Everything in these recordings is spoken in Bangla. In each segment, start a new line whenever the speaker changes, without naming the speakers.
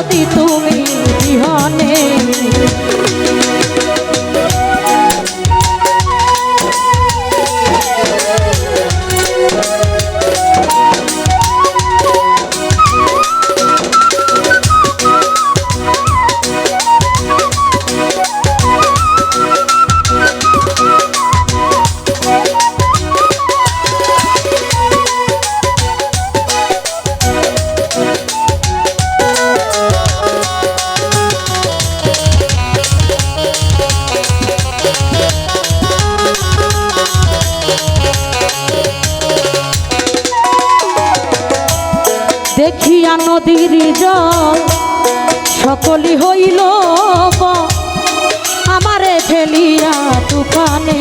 মিনতি তুমি নদীর জল সকলি হইল আমারে ফেলিয়া তুফানে।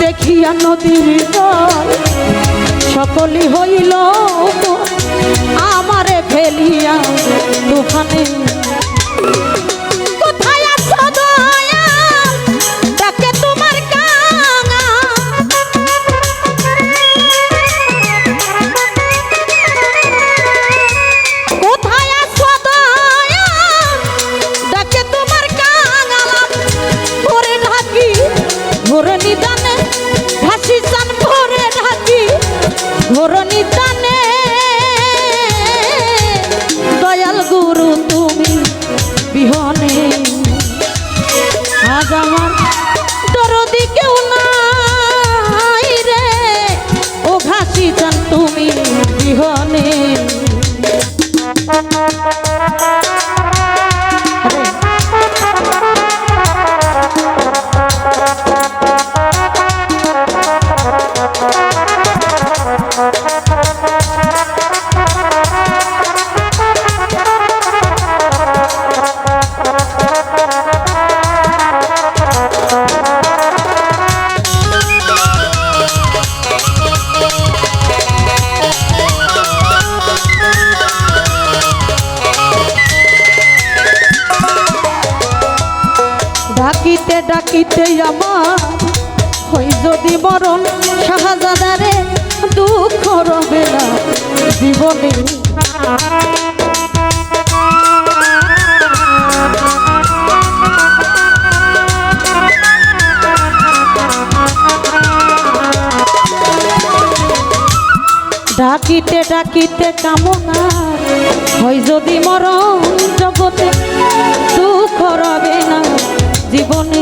দেখিয়া নদীর জল সকলি হইল আমারে ফেলিয়া তুফানে। Música ডাকিতে ডাকিতে আমার। হই যদি মরণ শাহজাদারে দুঃখ রবে না জীবনে। ডাকিতে ডাকিতে কামনা হয় যদি মরণ জগতে দুঃখ রবে না। জীবনে।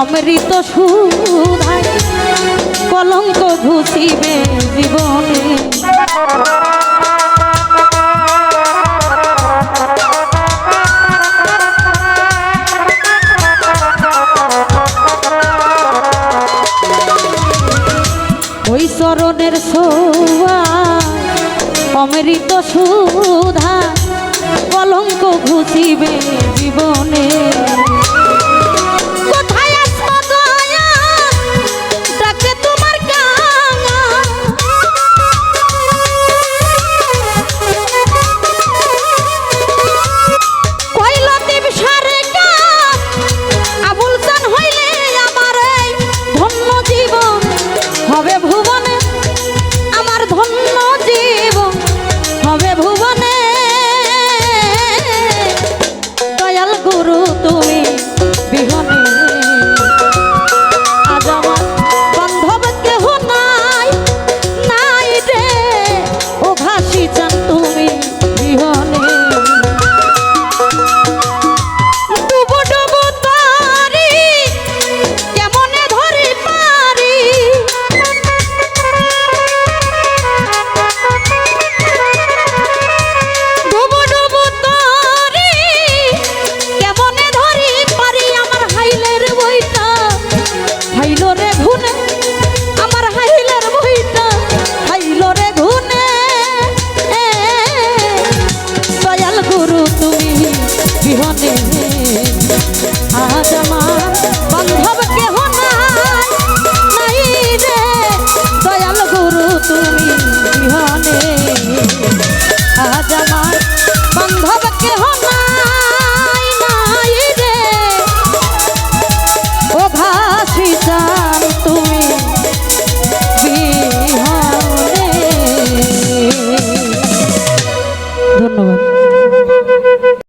অমৃত সুধায় কলঙ্ক ঘুষিবে জীবনে। ওই চরণের সোয়া অমৃত সুধা কলঙ্ক ঘুষিবে জীবনে।